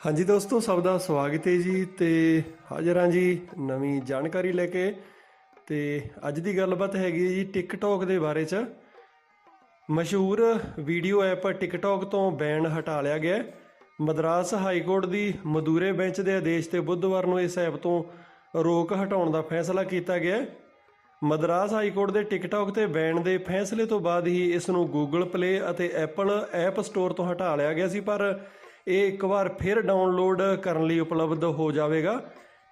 ਹਾਂਜੀ ਦੋਸਤੋ, ਸਭ ਦਾ ਸਵਾਗਤ ਹੈ ਜੀ ਤੇ ਹਾਜ਼ਰ ਹਾਂ ਜੀ ਨਵੀਂ ਜਾਣਕਾਰੀ ਲੈ ਕੇ। ਤੇ ਅੱਜ ਦੀ ਗੱਲਬਾਤ ਹੈਗੀ ਹੈ ਜੀ ਟਿਕਟੌਕ ਦੇ ਬਾਰੇ ਚ। ਮਸ਼ਹੂਰ ਵੀਡੀਓ ਐਪ ਟਿਕਟੌਕ ਤੋਂ ਬੈਨ ਹਟਾ ਲਿਆ ਗਿਆ ਮਦਰਾਸ ਹਾਈ ਕੋਰਟ ਦੀ ਮਦੂਰੇ ਬੈਂਚ ਦੇ ਆਦੇਸ਼ ਤੇ ਬੁੱਧਵਾਰ ਨੂੰ ਇਸ ਐਪ ਤੋਂ ਰੋਕ ਹਟਾਉਣ ਦਾ ਫੈਸਲਾ ਕੀਤਾ ਗਿਆ ਮਦਰਾਸ ਹਾਈ ਕੋਰਟ ਦੇ ਟਿਕਟੌਕ ਤੇ ਬੈਨ ਦੇ ਫੈਸਲੇ ਤੋਂ ਬਾਅਦ ਹੀ ਇਸ ਨੂੰ ਗੂਗਲ ਪਲੇ ਅਤੇ ਐਪਲ ਐਪ ਸਟੋਰ ਤੋਂ ਹਟਾ ਲਿਆ ਗਿਆ ਸੀ, ਪਰ ਇਹ ਇੱਕ ਵਾਰ ਫਿਰ ਡਾਊਨਲੋਡ ਕਰਨ ਲਈ ਉਪਲਬਧ ਹੋ ਜਾਵੇਗਾ।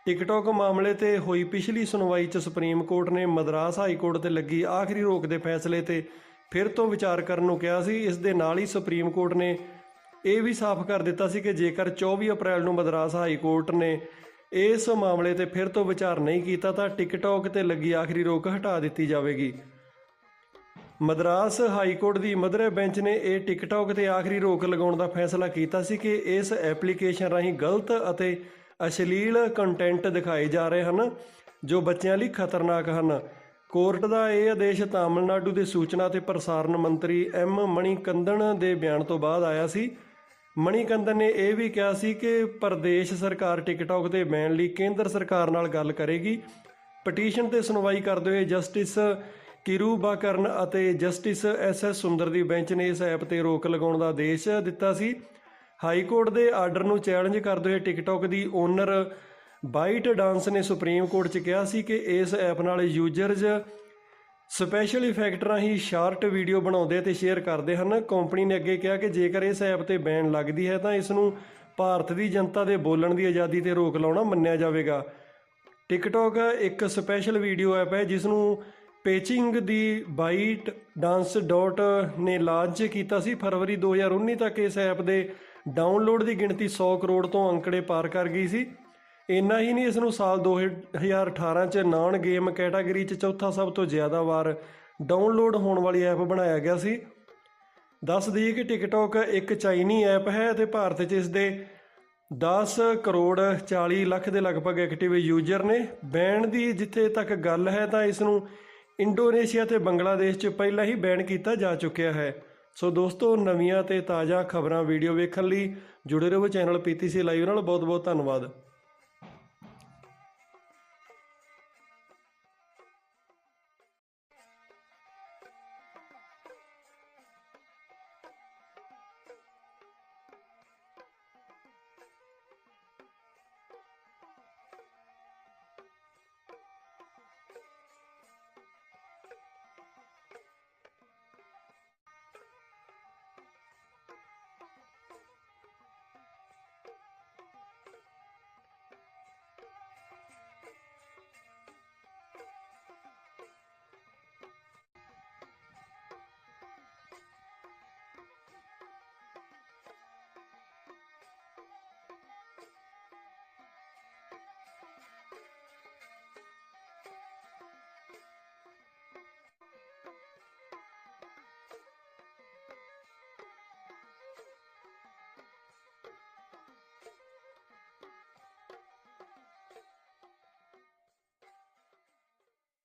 ਟਿਕਟੌਕ ਮਾਮਲੇ ਤੇ ਹੋਈ ਪਿਛਲੀ ਸੁਣਵਾਈ 'ਚ ਸੁਪਰੀਮ ਕੋਰਟ ਨੇ ਮਦਰਾਸ ਹਾਈ ਕੋਰਟ ਤੇ ਲੱਗੀ ਆਖਰੀ ਰੋਕ ਦੇ ਫੈਸਲੇ ਤੇ ਫਿਰ ਤੋਂ ਵਿਚਾਰ ਕਰਨ ਨੂੰ ਕਿਹਾ ਸੀ। ਇਸ ਦੇ ਨਾਲ ਹੀ ਸੁਪਰੀਮ ਕੋਰਟ ਨੇ ਇਹ ਵੀ ਸਾਫ਼ ਕਰ ਦਿੱਤਾ ਸੀ ਕਿ ਜੇਕਰ 24 ਅਪ੍ਰੈਲ ਨੂੰ ਮਦਰਾਸ ਹਾਈ ਕੋਰਟ ਨੇ ਇਸ ਮਾਮਲੇ ਤੇ ਫਿਰ ਤੋਂ ਵਿਚਾਰ ਨਹੀਂ ਕੀਤਾ ਤਾਂ ਟਿਕਟੌਕ ਤੇ ਲੱਗੀ ਆਖਰੀ ਰੋਕ ਹਟਾ ਦਿੱਤੀ ਜਾਵੇਗੀ। ਮਦਰਾਸ ਹਾਈ ਕੋਰਟ ਦੀ ਮਦਰੇ ਬੈਂਚ ਨੇ ਇਹ ਟਿਕਟੌਕ ਤੇ ਆਖਰੀ ਰੋਕ ਲਗਾਉਣ ਦਾ ਫੈਸਲਾ ਕੀਤਾ ਸੀ ਕਿ ਇਸ ਐਪਲੀਕੇਸ਼ਨ ਰਾਹੀਂ ਗਲਤ ਅਤੇ ਅਸ਼ਲੀਲ ਕੰਟੈਂਟ ਦਿਖਾਏ ਜਾ ਰਹੇ ਹਨ, ਜੋ ਬੱਚਿਆਂ ਲਈ ਖਤਰਨਾਕ ਹਨ। ਕੋਰਟ ਦਾ ਇਹ ਆਦੇਸ਼ ਤਾਮਿਲਨਾਡੂ ਦੇ ਸੂਚਨਾ ਤੇ ਪ੍ਰਸਾਰਣ ਮੰਤਰੀ ਐਮ ਮਣੀਕੰਦਨ ਦੇ ਬਿਆਨ ਤੋਂ ਬਾਅਦ ਆਇਆ ਸੀ। ਮਣੀਕੰਦਨ ਨੇ ਇਹ ਵੀ ਕਿਹਾ ਸੀ ਕਿ ਪ੍ਰਦੇਸ਼ ਸਰਕਾਰ ਟਿਕਟੌਕ ਤੇ ਬੈਨ ਲਈ ਕੇਂਦਰ ਸਰਕਾਰ ਨਾਲ ਗੱਲ ਕਰੇਗੀ। ਪਟੀਸ਼ਨ ਤੇ ਸੁਣਵਾਈ ਕਰਦੇ ਹੋਏ ਜਸਟਿਸ ਕਿਰੂਬਾਕਰਨ ਅਤੇ ਜਸਟਿਸ ਐਸ ਐਸ ਸੁੰਦਰ ਦੀ ਬੈਂਚ ਨੇ ਇਸ ਐਪ ਤੇ ਰੋਕ ਲਗਾਉਣ ਦਾ ਆਦੇਸ਼ ਦਿੱਤਾ ਸੀ। ਹਾਈ ਕੋਰਟ ਦੇ ਆਰਡਰ ਨੂੰ ਚੈਲੰਜ ਕਰਦੇ ਹੋਏ ਟਿਕਟੌਕ ਦੀ ਓਨਰ ਬਾਈਟ ਡਾਂਸ ਨੇ ਸੁਪਰੀਮ ਕੋਰਟ 'ਚ ਕਿਹਾ ਸੀ ਕਿ ਇਸ ਐਪ ਨਾਲ ਯੂਜ਼ਰਜ਼ ਸਪੈਸ਼ਲ ਇਫੈਕਟ ਰਾਹੀਂ ਸ਼ਾਰਟ ਵੀਡੀਓ ਬਣਾਉਂਦੇ ਤੇ ਸ਼ੇਅਰ ਕਰਦੇ ਹਨ। ਕੰਪਨੀ ਨੇ ਅੱਗੇ ਕਿਹਾ ਕਿ ਜੇਕਰ ਇਸ ਐਪ ਤੇ ਬੈਨ ਲੱਗਦੀ ਹੈ ਤਾਂ ਇਸ ਨੂੰ ਭਾਰਤ ਦੀ ਜਨਤਾ ਦੇ ਬੋਲਣ ਦੀ ਆਜ਼ਾਦੀ ਤੇ ਰੋਕ ਲਾਉਣਾ ਮੰਨਿਆ ਜਾਵੇਗਾ। ਟਿਕਟੌਕ ਇੱਕ ਸਪੈਸ਼ਲ ਵੀਡੀਓ ਐਪ ਹੈ, ਜਿਸ ਨੂੰ ਪੇਚਿੰਗ ਦੀ ਬਾਈਟ ਡਾਂਸ ਡਾਟ ਨੇ ਲਾਂਚ ਕੀਤਾ ਸੀ। ਫਰਵਰੀ 2019 ਤੱਕ ਇਸ ਐਪ ਦੇ ਡਾਊਨਲੋਡ ਦੀ ਗਿਣਤੀ 100 ਕਰੋੜ ਤੋਂ ਅੰਕੜੇ ਪਾਰ ਕਰ ਗਈ ਸੀ। ਇੰਨਾ ਹੀ ਨਹੀਂ, ਇਸ ਨੂੰ ਸਾਲ 2018 ਚ ਨਾਨ ਗੇਮ ਕੈਟਾਗਰੀ ਚ ਚੌਥਾ ਸਭ ਤੋਂ ਜ਼ਿਆਦਾ ਵਾਰ ਡਾਊਨਲੋਡ ਹੋਣ ਵਾਲੀ ਐਪ ਬਣਾਇਆ ਗਿਆ ਸੀ। ਦੱਸ ਦਈਏ ਕਿ ਟਿਕਟੌਕ ਇੱਕ ਚਾਈਨੀ ਐਪ ਹੈ ਅਤੇ ਭਾਰਤ 'ਚ ਇਸ ਦੇ 10 ਕਰੋੜ 40 ਲੱਖ ਦੇ ਲਗਭਗ ਐਕਟਿਵ ਯੂਜ਼ਰ ਨੇ। ਬੈਨ ਦੀ ਜਿੱਥੇ ਤੱਕ ਗੱਲ ਹੈ ਤਾਂ ਇਸ ਨੂੰ ਇੰਡੋਨੇਸ਼ੀਆ ਤੇ ਬੰਗਲਾਦੇਸ਼ 'ਚ ਪਹਿਲਾਂ ਹੀ ਬੈਨ ਕੀਤਾ ਜਾ ਚੁੱਕਿਆ ਹੈ। ਸੋ ਦੋਸਤੋ, ਨਵੀਆਂ ਤੇ ਤਾਜ਼ਾ ਖਬਰਾਂ ਵੀਡੀਓ ਵੇਖਣ ਲਈ ਜੁੜੇ ਰਹੋ ਚੈਨਲ ਪੀਟੀਸੀ ਲਾਈਵ ਨਾਲ। ਬਹੁਤ ਬਹੁਤ ਧੰਨਵਾਦ।